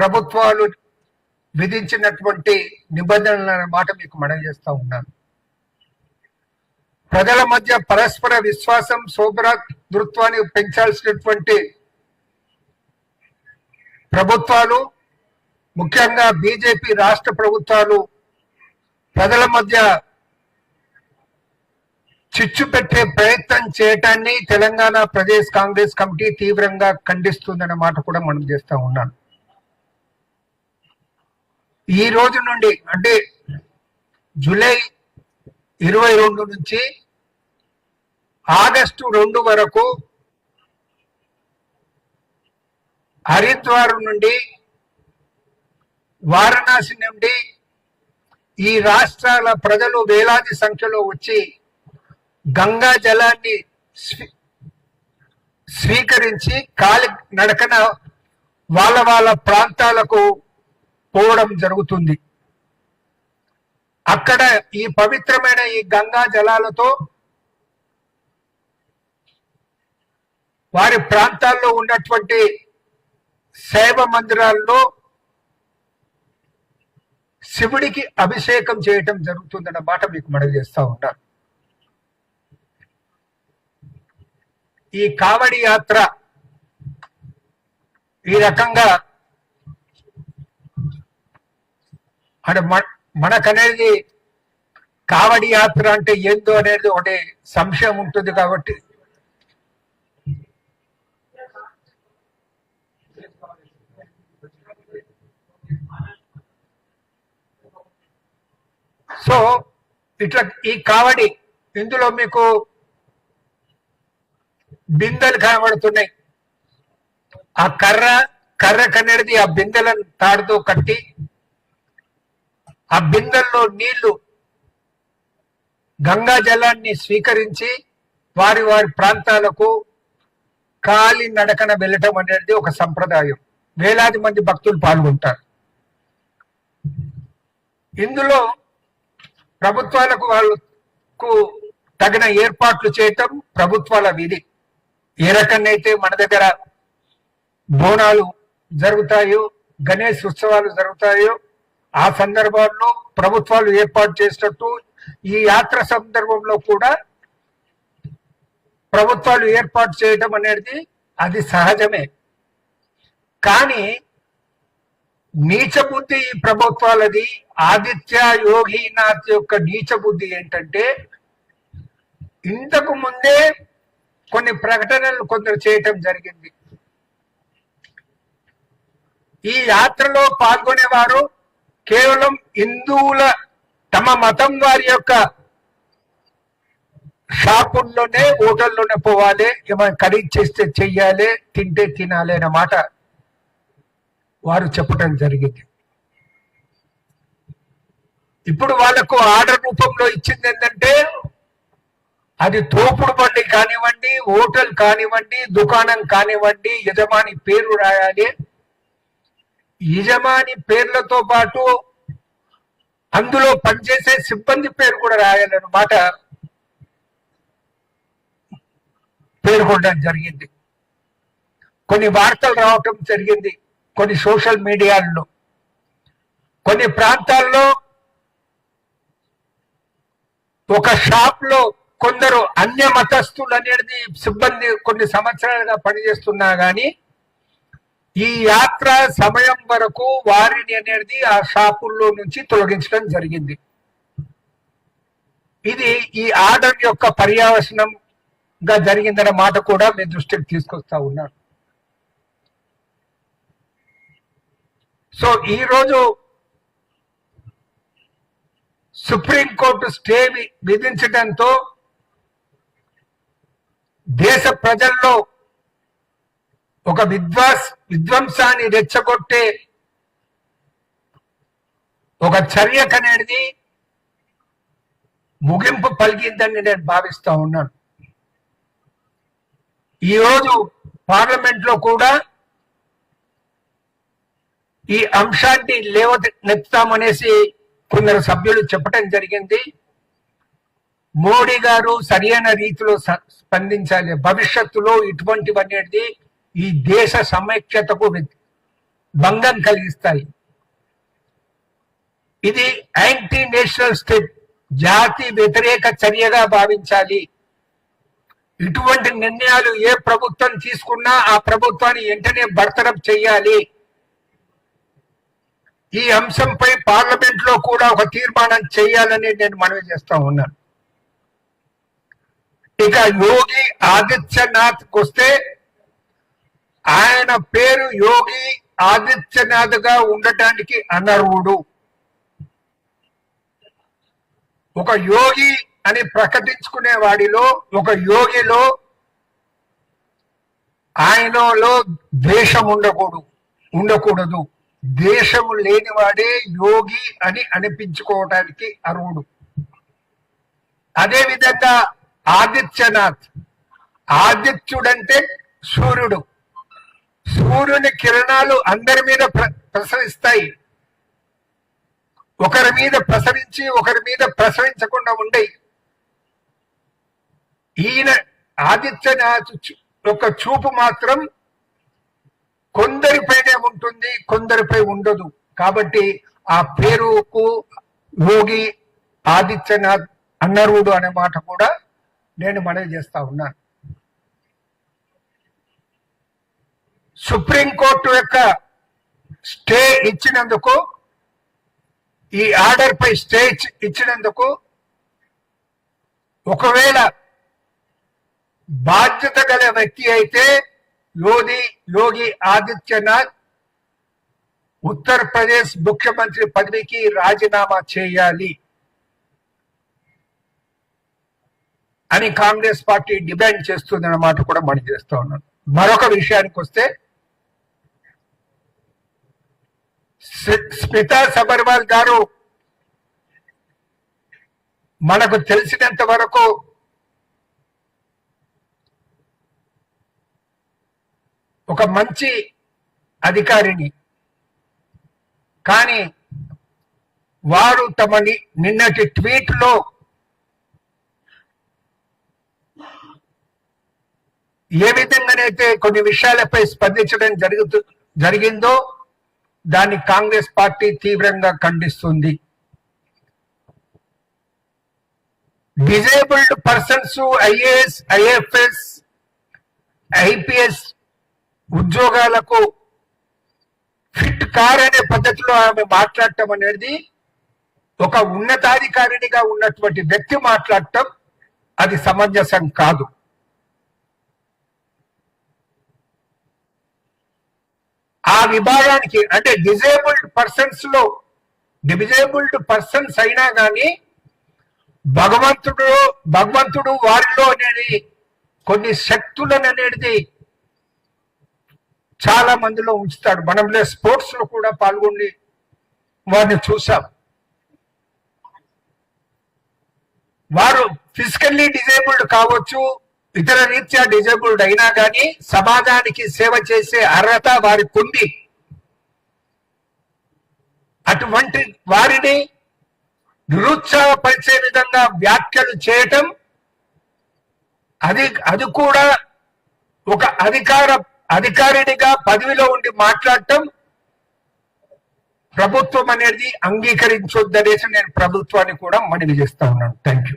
ప్రభుత్వాలు విధించినటువంటి నిబంధనల మాట మీకు మనవి చేస్తూ ఉన్నాను ప్రజల మధ్య పరస్పర విశ్వాసం సోదరతృత్వాన్ని పెంచాల్సినటువంటి ప్రభుత్వాలు ముఖ్యంగా బీజేపీ రాష్ట్ర ప్రభుత్వాలు ప్రజల మధ్య చిచ్చు పెట్టే ప్రయత్నం చేయటాన్ని తెలంగాణ ప్రదేశ్ కాంగ్రెస్ కమిటీ తీవ్రంగా ఖండిస్తుందన్న మాట కూడా మనం చేస్తూ ఉన్నాను ఈ రోజు నుండి అంటే జూలై ఇరవై రెండు నుంచి ఆగస్టు రెండు వరకు హరిద్వార్ నుండి వారణాసి నుండి ఈ రాష్ట్రాల ప్రజలు వేలాది సంఖ్యలో వచ్చి గంగా జలాన్ని స్వీ- స్వీకరించి కాలి నడకన వాళ్ళ వాళ్ళ ప్రాంతాలకు పోవడం జరుగుతుంది. అక్కడ ఈ పవిత్రమైన ఈ గంగా జలాలతో వారి ప్రాంతాల్లో ఉన్నటువంటి శైవ మందిరాల్లో శివుడికి అభిషేకం చేయటం జరుగుతుందన్న మాట మీకు మనవి చేస్తా ఉంటాను ఈ కావడి యాత్ర ఈ రకంగా అంటే మనకనేది కావడి యాత్ర అంటే ఏందో అనేది ఒకటి సంశయం ఉంటుంది కాబట్టి. సో ఇట్లా ఈ కావడి ఇందులో మీకు బిందెలు కనబడుతున్నాయి. ఆ కర్ర కర్ర కనేది ఆ బిందెలను తాడుతూ కట్టి ఆ బిందెల్లో నీళ్ళు గంగా జలాన్ని స్వీకరించి వారి వారి ప్రాంతాలకు కాలి నడకన వెళ్ళటం అనేది ఒక సంప్రదాయం. వేలాది మంది భక్తులు పాల్గొంటారు. ఇందులో ప్రభుత్వాలకు వాళ్ళకు తగిన ఏర్పాట్లు చేయటం ప్రభుత్వాల విధి. ఏ రకంగా అయితే మన దగ్గర బోనాలు జరుగుతాయో గణేష్ ఉత్సవాలు జరుగుతాయో ఆ సందర్భాల్లో ప్రభుత్వాలు ఏర్పాటు చేసినట్టు ఈ యాత్ర సందర్భంలో కూడా ప్రభుత్వాలు ఏర్పాటు చేయడం అనేది అది సహజమే. కానీ నీచ బుద్ధి ఈ ప్రభుత్వాలది. ఆదిత్య యోగినాథ్ యొక్క నీచ బుద్ధి ఏంటంటే ఇంతకు ముందే కొన్ని ప్రకటనలు కొందరు చేయటం జరిగింది. ఈ యాత్రలో పాల్గొనేవారు కేవలం హిందువుల తమ మతం వారి యొక్క షాపుల్లోనే హోటల్లోనే పోవాలి ఏమైనా ఖరీదు చేస్తే చెయ్యాలి తింటే తినాలి అనే మాట వారు చెప్పడం జరిగింది. ఇప్పుడు వాళ్ళకు ఆర్డర్ రూపంలో ఇచ్చింది ఏంటంటే అది తోపుడు బండి కానివ్వండి హోటల్ కానివ్వండి దుకాణం కానివ్వండి యజమాని పేరు రాయాలి యజమాని పేర్లతో పాటు అందులో పనిచేసే సిబ్బంది పేరు కూడా రాయాలన్నమాట పేర్కొనడం జరిగింది. కొన్ని వార్తలు రావటం జరిగింది కొన్ని సోషల్ మీడియాల్లో. కొన్ని ప్రాంతాల్లో ఒక షాప్లో కొందరు అన్య మతస్థులు అనేది సిబ్బంది కొన్ని సంవత్సరాలుగా పనిచేస్తున్నా కానీ ఈ యాత్ర సమయం వరకు వారిని అనేది ఆ షాపుల్లో నుంచి తొలగించడం జరిగింది. ఇది ఈ ఆర్డర్ యొక్క పర్యావసనంగా జరిగిందన్న మాట కూడా మీ దృష్టికి తీసుకొస్తా ఉన్నారు సో ఈరోజు సుప్రీంకోర్టు స్టే విధించడంతో దేశ ప్రజల్లో ఒక విద్వాస్ విధ్వంసాన్ని రెచ్చగొట్టే ఒక చర్యకనేది ముగింపు పలికిందని నేను భావిస్తా ఉన్నాను. ఈరోజు పార్లమెంట్లో కూడా ఈ అంశాన్ని లేవనెత్తామనేసి కొందరు సభ్యులు చెప్పడం జరిగింది. మోడీ గారు సరైన రీతిలో స్పందించాలి. భవిష్యత్తులో ఇటువంటివనేది ఈ దేశ సమైక్యతకు భంగం కలిగిస్తాయి. ఇది యాంటీ నేషనల్ స్టెప్ జాతి వ్యతిరేక చర్యగా భావించాలి. ఇటువంటి నిర్ణయాలు ఏ ప్రభుత్వం తీసుకున్నా ఆ ప్రభుత్వాన్ని వెంటనే బర్తరఫ్ చేయాలి. ఈ అంశంపై పార్లమెంట్లో కూడా ఒక తీర్మానం చేయాలని నేను మనవి చేస్తా ఉన్నాను. ఇక యోగి ఆదిత్యనాథ్కి వస్తే ఆయన పేరు యోగి ఆదిత్యనాథ్గా ఉండటానికి అనర్హుడు. ఒక యోగి అని ప్రకటించుకునే వాడిలో ఒక యోగిలో ఆయనలో ద్వేషం ఉండకూడదు ఉండకూడదు. దేశము లేనివాడే యోగి అని అనిపించుకోవటానికి అర్హుడు. అదే విధంగా ఆదిత్యనాథ్ ఆదిత్యుడంటే సూర్యుడు. సూర్యుని కిరణాలు అందరి మీద ప్ర- ప్రసరిస్తాయి. ఒకరి మీద ప్రసరించి ఒకరి మీద ప్రసరించకుండా ఉండే ఈయన ఆదిత్యనాథ్ యొక్క చూపు మాత్రం కొందరిపైనే ఉంటుంది కొందరిపై ఉండదు. కాబట్టి ఆ పేరుకు యోగి ఆదిత్యనాథ్ అన్నరుడు అనే మాట కూడా నేను మనవి చేస్తా ఉన్నాను సుప్రీంకోర్టు యొక్క స్టే ఇచ్చినందుకు ఈ ఆర్డర్ పై స్టే ఇచ్చినందుకు ఒకవేళ బాధ్యత గల వ్యక్తి అయితే యోగి యోగి ఆదిత్యనాథ్ ఉత్తరప్రదేశ్ ముఖ్యమంత్రి పదవికి రాజీనామా చేయాలి అని కాంగ్రెస్ పార్టీ డిమాండ్ చేస్తుంది కూడా మనం చేస్తా ఉన్నాను మరొక విషయానికి వస్తే స్మితా సబర్వాల్ గారు మనకు తెలిసినంత వరకు ఒక మంచి అధికారిని. కానీ వారు తమ నిన్నటి ట్వీట్లో ఏ విధంగానైతే కొన్ని విషయాలపై స్పందించడం జరుగుతు జరిగిందో దాన్ని కాంగ్రెస్ పార్టీ తీవ్రంగా ఖండిస్తుంది. Disabled persons IAS IFS IPS ఉద్యోగాలకు ఫిట్ కార్ అనే పద్ధతిలో ఆమె మాట్లాడటం అనేది ఒక ఉన్నతాధికారినిగా ఉన్నటువంటి వ్యక్తి మాట్లాడటం అది సమంజసం కాదు. ఆ విభాగానికి అంటే డిజేబుల్డ్ పర్సన్స్లో డిజేబుల్డ్ పర్సన్స్ అయినా కానీ భగవంతుడు భగవంతుడు వారిలో అనేది కొన్ని శక్తులను అనేది చాలా మందిలో ఉంచుతాడు. మనం స్పోర్ట్స్లో కూడా పాల్గొని వారిని చూసాం. వారు ఫిజికల్లీ డిజేబుల్డ్ కావచ్చు ఇతర రీత్యా డిజేబుల్డ్ అయినా కానీ సమాజానికి సేవ చేసే అర్హత వారికి ఉంది అటువంటి వారిని నిరుత్సాహపరిచే విధంగా వ్యాఖ్యలు చేయటం అది అది కూడా ఒక అధికార అధికారినిగా పదవిలో ఉండి మాట్లాడటం ప్రభుత్వం అనేది అంగీకరించొద్దనేసి నేను ప్రభుత్వాన్ని కూడా మనవి చేస్తా ఉన్నాను. Thank you